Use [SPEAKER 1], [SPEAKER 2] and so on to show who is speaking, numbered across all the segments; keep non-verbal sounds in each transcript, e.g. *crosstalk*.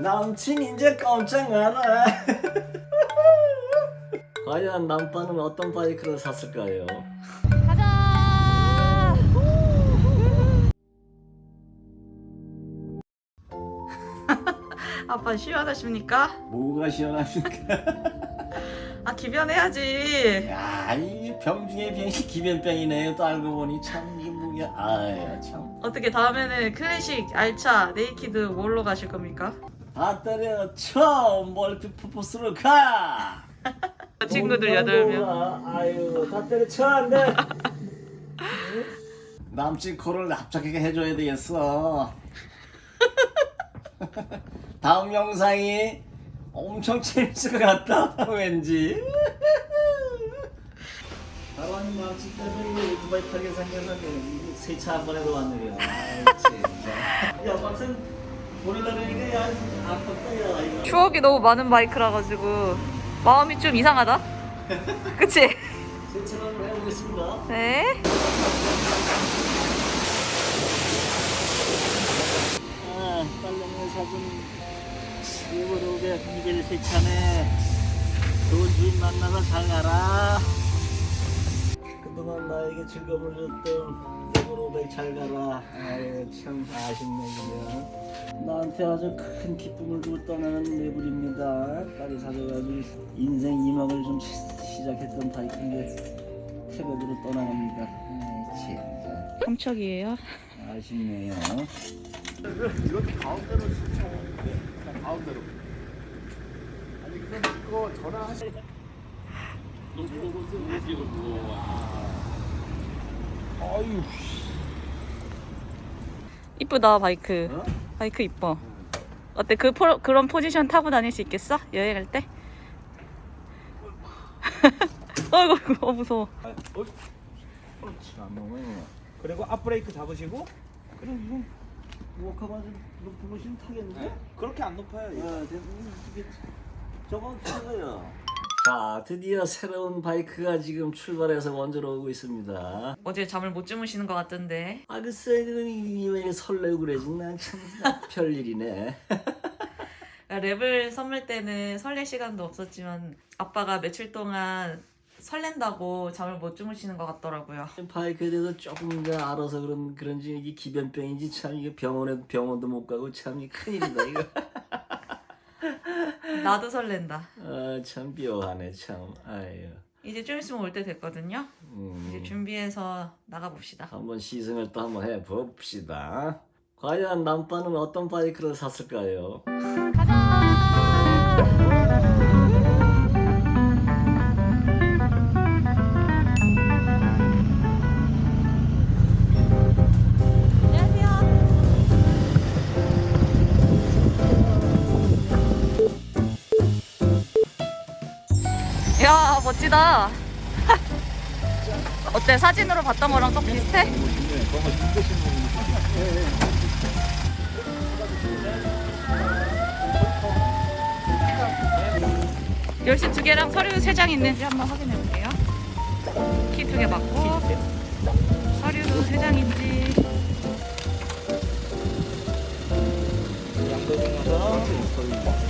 [SPEAKER 1] 남친 이제 깜짝 놀라. *laughs* 과연 남빠는 어떤 바이크를 샀을까요?
[SPEAKER 2] 가자. *laughs* 아빠 시원하십니까?
[SPEAKER 1] 뭐가 시원합니까? *laughs*
[SPEAKER 2] 아 기변해야지.
[SPEAKER 1] 야, 이 병중에 병이 기변병이네요. 또 알고 보니 참 이게 뭐야? 아야 참.
[SPEAKER 2] 어떻게 다음에는 클래식, 알차, 네이키드 뭘로 가실 겁니까?
[SPEAKER 1] 다 때려 쳐 멀티퍼포스로 가. *laughs*
[SPEAKER 2] 친구들 여덟 명.
[SPEAKER 1] 아유 다 때려 쳐 안돼. 남친 코를 납작하게 해줘야 되겠어. *laughs* 다음 영상이 엄청 재밌을 것 같다 왠지. *laughs* 아니 남친 때문에 오토바이 타게 생겨서 세차 한번 해도 왔네요. 아유, 진짜. 야 막상
[SPEAKER 2] 추억이 너무 많은 바이크라 가지고 마음이 좀 이상하다. *laughs* 그치?
[SPEAKER 1] 해보겠습니다.
[SPEAKER 2] 네.
[SPEAKER 1] 아, 딸내미 사진 오게 이별 세차네 좋은 주인 만나서 잘 가라 그동안 나에게 즐거움을 줬던 일부러 잘 가라. 아유 참 아쉽네 그냥 나한테 아주 큰 기쁨을 주고 떠나는 내불입니다. 딸이 사줘가지고 인생 이막을 좀 시, 시작했던 바이크인데 태백으로 떠나갑니다. 아이 진짜
[SPEAKER 2] 삼척이에요.
[SPEAKER 1] 아쉽네요.
[SPEAKER 3] 이렇게 가운데로 신청 가운데로. 아니 그럼 이거 전화하시 아유
[SPEAKER 2] 이쁘다 바이크.
[SPEAKER 1] 어?
[SPEAKER 2] 바이크 이뻐. 어때 그 포, 그런 포지션 타고 다닐 수 있겠어? 여행할 때? *laughs* 어이구 어이구, 어 무서워.
[SPEAKER 3] 그리고 앞브레이크 잡으시고
[SPEAKER 1] 그럼 이거 워커만 좀 보시면 타겠는데?
[SPEAKER 3] 그렇게 안 높아요 이거.
[SPEAKER 1] 야, 이게 저건. 자, 드디어 새로운 바이크가 지금 출발해서 원저로 오고 있습니다.
[SPEAKER 2] 어제 잠을 못 주무시는 것 같던데.
[SPEAKER 1] 아, 글쎄, 왜 설레고 그러지? 난참 별일이네. *laughs*
[SPEAKER 2] 랩을 선물 때는 설렐 시간도 없었지만 아빠가 며칠 동안 설렌다고 잠을 못 주무시는 것 같더라고요.
[SPEAKER 1] 바이크에 대해서 조금 더 알아서 그런 그런지 이게 기변병인지 참 이게 병원에 병원도 못 가고 참 큰일이다 이거.
[SPEAKER 2] 나도 설렌다.
[SPEAKER 1] 아, 참 묘하네 참. 아유.
[SPEAKER 2] 이제 좀 있으면 올 때 됐거든요.
[SPEAKER 1] 음.
[SPEAKER 2] 이제 준비해서 나가 봅시다.
[SPEAKER 1] 한번 시승을 또 한번 해 봅시다. 과연 남빠는 어떤 바이크를 샀을까요? *laughs*
[SPEAKER 2] 야 멋지다. *laughs* 어때 사진으로 봤던 거랑 좀 비슷해? 열쇠 두 개랑 서류 세 장 있는지 한번 확인해 볼게요. 키 두 개 맞고 서류도 세 장인지
[SPEAKER 3] 양도증명서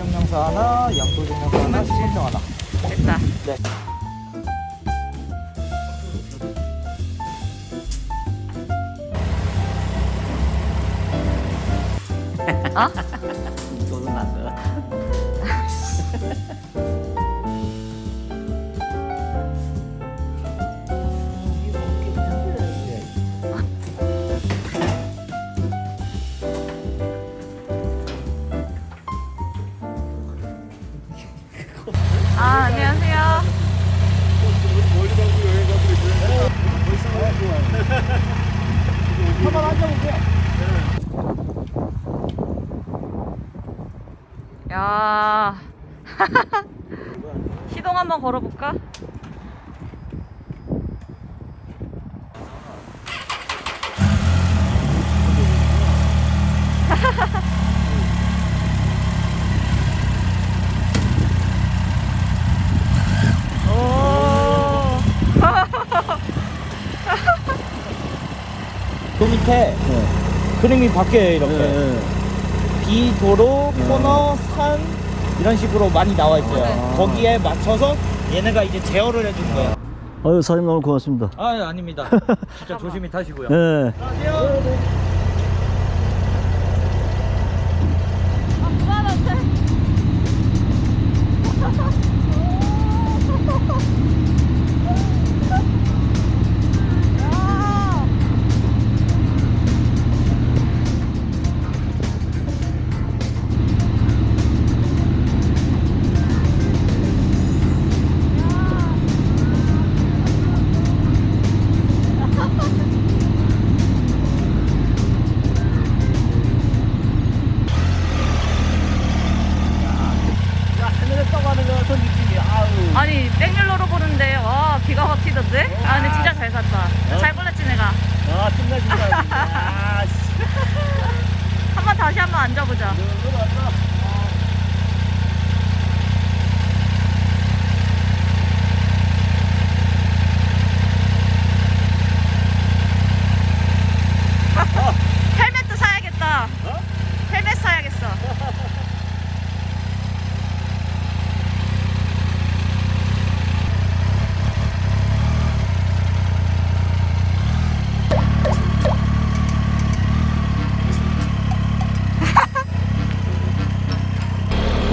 [SPEAKER 3] 해지증명서 하나 양도증명서 하나 신분증 하나
[SPEAKER 2] 됐다.
[SPEAKER 3] 네.
[SPEAKER 2] 어? *laughs*
[SPEAKER 1] 안 돼. *laughs*
[SPEAKER 2] 야 *laughs* 시동 한번 걸어볼까? 오.
[SPEAKER 3] 그 밑에 그림이 바뀌어요 이렇게
[SPEAKER 1] 네.
[SPEAKER 3] 이 도로, 코너, 산 이런 식으로 많이 나와 있어요.
[SPEAKER 2] 네.
[SPEAKER 3] 거기에 맞춰서 얘네가 이제 제어를 해주는 거예요.
[SPEAKER 1] 아유 사장님 너무 고맙습니다.
[SPEAKER 3] 아 아닙니다. 진짜 *laughs* 조심히 타시고요.
[SPEAKER 1] 네. 야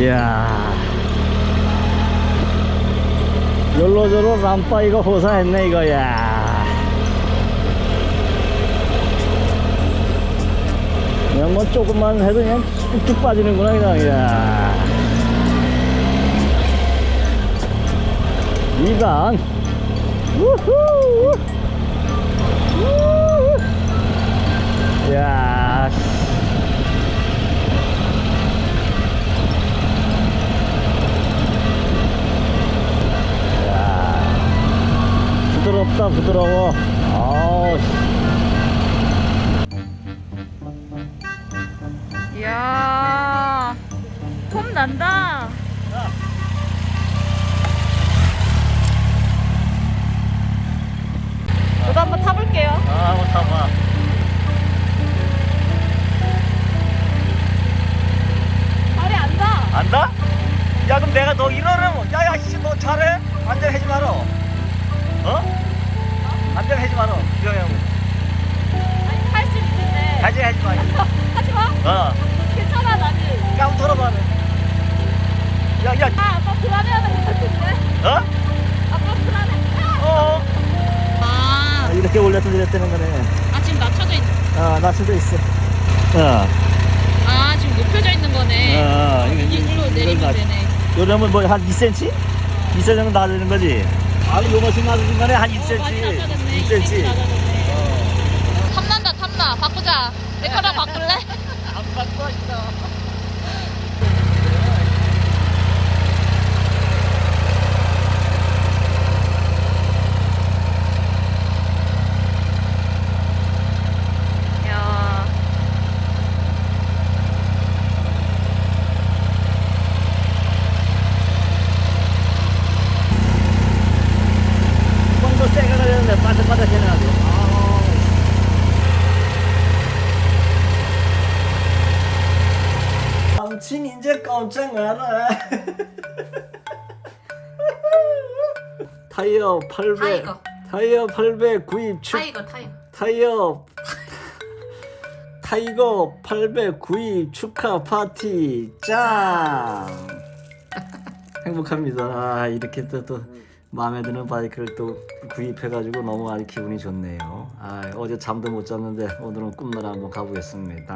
[SPEAKER 2] 이야.
[SPEAKER 1] 열로저로 람파 이거 호사했네 이거야. 그냥 뭐 조금만 해도 그냥 쑥쑥 빠지는구나 그냥 야. 2단 우후 우후.
[SPEAKER 2] 난다. 저도 한번 타볼게요.
[SPEAKER 1] 아 한번 타봐
[SPEAKER 2] 발이 안 닿아.
[SPEAKER 1] 안다? 야 그럼 내가 너 이러면 야 야 씨 너 잘해? 안전하지 마라 어? 안전하지 마라 이러면
[SPEAKER 2] 아니, 탈수 있는데.
[SPEAKER 1] 가지 하지 마 *laughs*
[SPEAKER 2] 하지 마.
[SPEAKER 1] 어.
[SPEAKER 2] 괜찮아, 나는.
[SPEAKER 1] 야 한번 털어봐 야 야
[SPEAKER 2] 아, 아빠 불안해 하는 것 같은데?
[SPEAKER 1] 어?
[SPEAKER 2] 아빠 불안해.
[SPEAKER 1] 어?
[SPEAKER 2] 아,
[SPEAKER 1] 이렇게 올려서 이랬다는 거네
[SPEAKER 2] 아 지금 낮춰져 있.
[SPEAKER 1] 어 낮춰져 있어 어.
[SPEAKER 2] 아 지금 높여져 있는 거네.
[SPEAKER 1] 어, 이거-
[SPEAKER 2] 이걸 내리면
[SPEAKER 1] 낮-
[SPEAKER 2] 되네.
[SPEAKER 1] 요러면 뭐 한 2cm? 2cm 정도 낮아지는 거지? 아니 요것이 낮아진 거네 한
[SPEAKER 2] 어, 많이
[SPEAKER 1] 2cm
[SPEAKER 2] 낮아졌네.
[SPEAKER 1] 2cm
[SPEAKER 2] 낮아졌네. 탐난다 탐나. 바꾸자. 내 거랑 바꿀래?
[SPEAKER 1] 안 바꿔 있어
[SPEAKER 2] 야.
[SPEAKER 1] 좀더 세게 가려는데 바삭바삭해네 아주 이제 깜짝 알아 *laughs* 타이어 800
[SPEAKER 2] 타이거.
[SPEAKER 1] 타이어 800 구입 축
[SPEAKER 2] 타이거 타이거.
[SPEAKER 1] 타이어 *laughs* 타이거 800 구입 축하 파티. 짱! *laughs* 행복합니다. 아, 이렇게 또, 또 마음에 드는 바이크를 또 구입해가지고 너무 아주 기분이 좋네요. 아, 어제 잠도 못 잤는데 오늘은 꿈나라 한번 가보겠습니다